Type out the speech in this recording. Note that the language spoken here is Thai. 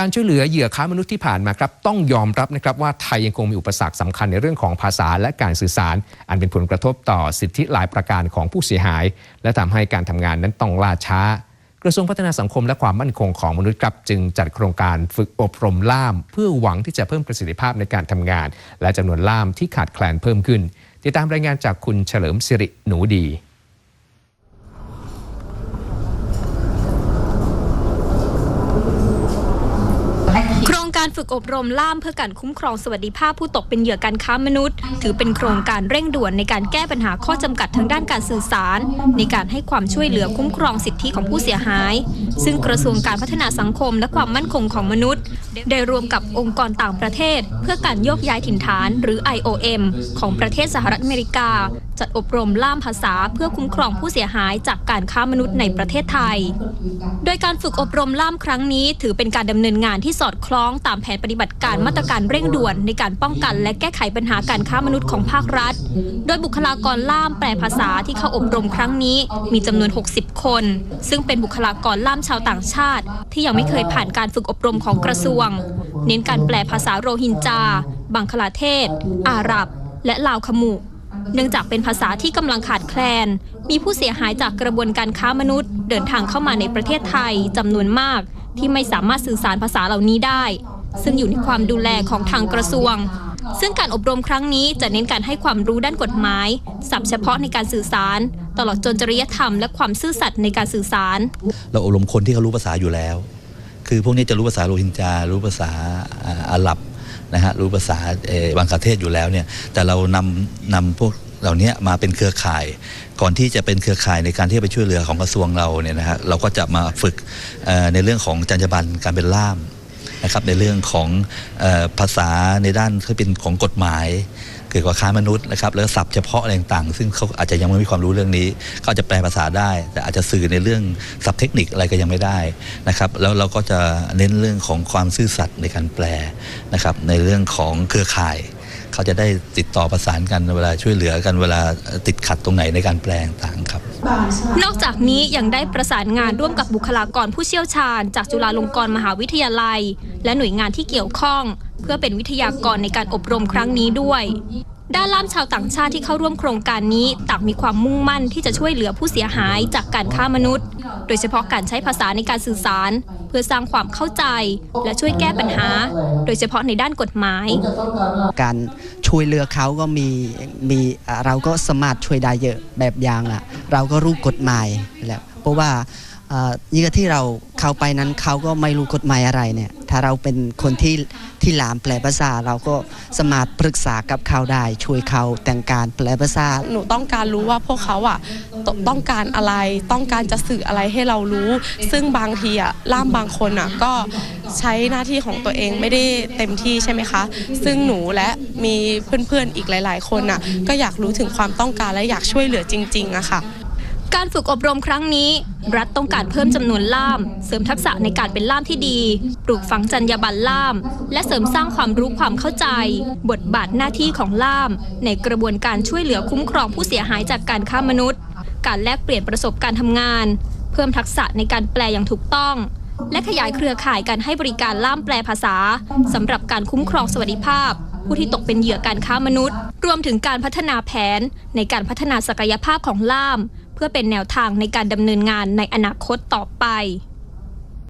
การช่วยเหลือเหยื่อค้ามนุษย์ที่ผ่านมาครับต้องยอมรับนะครับว่าไทยยังคงมีอุปสรรคสำคัญในเรื่องของภาษาและการสื่อสาร อันเป็นผลกระทบต่อสิทธิหลายประการของผู้เสียหาย และทำให้การทำงานนั้นต้องล่าช้า กระทรวงพัฒนาสังคมและความมั่นคงของมนุษย์ครับจึงจัดโครงการฝึกอบรมล่าม เพื่อหวังที่จะเพิ่มประสิทธิภาพในการทำงาน และจำนวนล่ามที่ขาดแคลนเพิ่มขึ้น ติดตามรายงานจากคุณเฉลิมสิริหนูดี โครงการฝึกอบรมล่ามเพื่อการคุ้มครองสวัสดิภาพผู้ตกเป็นเหยื่อการค้ามนุษย์ ถือเป็นโครงการเร่งด่วนในการแก้ปัญหาข้อจำกัดทางด้านการสื่อสาร ในการให้ความช่วยเหลือคุ้มครองสิทธิของผู้เสียหาย ซึ่งกระทรวงการพัฒนาสังคมและความมั่นคงของมนุษย์ ได้รวมกับองค์กรต่างประเทศ เพื่อการโยกย้ายถิ่นฐาน หรือ IOM ของประเทศสหรัฐอเมริกา จัดอบรมล่ามภาษาเพื่อคุ้มครองผู้เสียหายจากการค้ามนุษย์ในประเทศไทย โดยการฝึกอบรมล่ามครั้งนี้ ถือเป็นการดำเนินงานที่สอดคล้องตามแผนปฏิบัติการมาตรการเร่งด่วนในการป้องกัน และแก้ไขปัญหาการค้ามนุษย์ของภาครัฐ โดยบุคลากรล่ามแปลภาษาที่เข้าอบรมครั้งนี้ มีจำนวน 60 คน ซึ่งเป็นบุคลากรล่ามชาวต่างชาติ ที่ยังไม่เคยผ่านการฝึกอบรมของกระทรวง เน้นการแปลภาษาโรฮินจา บังคลาเทศ อาหรับ และลาวขมุเนื่องจากเป็นภาษาที่กำลังขาดแคลน มีผู้เสียหายจากกระบวนการค้ามนุษย์ เดินทางเข้ามาในประเทศไทยจำนวนมาก ที่ไม่สามารถสื่อสารภาษาเหล่านี้ได้ ซึ่งอยู่ในความดูแลของทางกระทรวง ซึ่งการอบรมครั้งนี้จะเน้นการให้ความรู้ด้านกฎหมายศัพท์เฉพาะในการสื่อสาร ตลอดจนจริยธรรมและความซื่อสัตย์ในการสื่อสาร เราอบรมคนที่เขารู้ภาษาอยู่แล้ว คือพวกนี้จะรู้ภาษาโรฮินจารู้ภาษาอาหรับนะฮะรู้ภาษาบังคลาเทศอยู่แล้วเนี่ยแต่เรานำนำพวก เหล่านี้มาเป็นเครือข่าย ก่อนที่จะเป็นเครือข่ายในการที่จะไปช่วยเหลือของกระทรวงเราเนี่ยนะฮะเราก็จะมาฝึกในเรื่องของจรรยาบรรณการเป็นล่ามนะครับในเรื่องของออภาษาในด้านที่เป็นของกฎหมายเกี่ยวกับค้ามนุษย์นะครับแล้วศัพท์เฉพาะอะไรต่างๆ ซึ่งเขาอาจจะยังไม่มีความรู้เรื่องนี้เขาอาจจะแปลภาษาได้ แต่อาจจะสื่อในเรื่องศัพท์เทคนิคอะไรก็ยังไม่ได้นะครับแล้วเราก็จะเน้นเรื่องของความซื่อสัตย์ในการแปลนะครับในเรื่องของเครือข่าย เขาจะได้ติดต่อประสานกันเวลาช่วยเหลือกันเวลาติดขัดตรงไหนในการแปลงต่างครับ นอกจากนี้ยังได้ประสานงานร่วมกับบุคลากรผู้เชี่ยวชาญ จากจุฬาลงกรณ์มหาวิทยาลัย และหน่วยงานที่เกี่ยวข้อง เพื่อเป็นวิทยากรในการอบรมครั้งนี้ด้วย ด้านล่ามชาวต่างชาติที่เข้าร่วมโครงการนี้ต่างมีความมุ่งมั่นที่จะช่วยเหลือผู้เสียหายจากการค้ามนุษย์ โดยเฉพาะการใช้ภาษาในการสื่อสาร เพื่อสร้างความเข้าใจ และช่วยแก้ปัญหา โดยเฉพาะในด้านกฎหมาย การช่วยเหลือเขาก็มีมีเราก็สามารถช่วยได้เยอะแบบอย่างอะ เราก็รู้กฎหมายแล้วเพราะว่า ยิ่งที่เราเข้าไปนั้นเขาก็ไม่รู้กฎหมายอะไรเนี่ย ถ้าเราเป็นคนที่ที่หลามแปลภาษา เราก็สามารถปรึกษากับเขาได้ ช่วยเขาแต่งการแปลภาษา หนูต้องการรู้ว่าพวกเขาอะตต้องการอะไรต้องการจะสื่ออะไรให้เรารู้ ซึ่งบางทีอะล่ามบางคนอะก็ใช้หน้าที่ของตัวเองไม่ได้เต็มที่ใช่ไหมคะ ซึ่งหนูและมีเพื่อนๆอีกหลาย ๆ คนอะก็อยากรู้ถึงความต้องการและอยากช่วยเหลือจริงๆอะค่ะ การฝึกอบรมครั้งนี้ รัฐต้องการเพิ่มจำนวนล่าม เสริมทักษะในการเป็นล่ามที่ดี ปลูกฝังจรรยาบรรณล่าม และเสริมสร้างความรู้ความเข้าใจ บทบาทหน้าที่ของล่าม ในกระบวนการช่วยเหลือคุ้มครองผู้เสียหายจากการค้ามนุษย์ การแลกเปลี่ยนประสบการณ์ทำงาน เพิ่มทักษะในการแปลอย่างถูกต้อง และขยายเครือข่ายการให้บริการล่ามแปลภาษาสำหรับการคุ้มครองสวัสดิภาพผู้ที่ตกเป็นเหยื่อการค้ามนุษย์ รวมถึงการพัฒนาแผนในการพัฒนาศักยภาพของล่าม พื่อเป็นแนวทางในการดำเนินงานในอนาคตต่อไป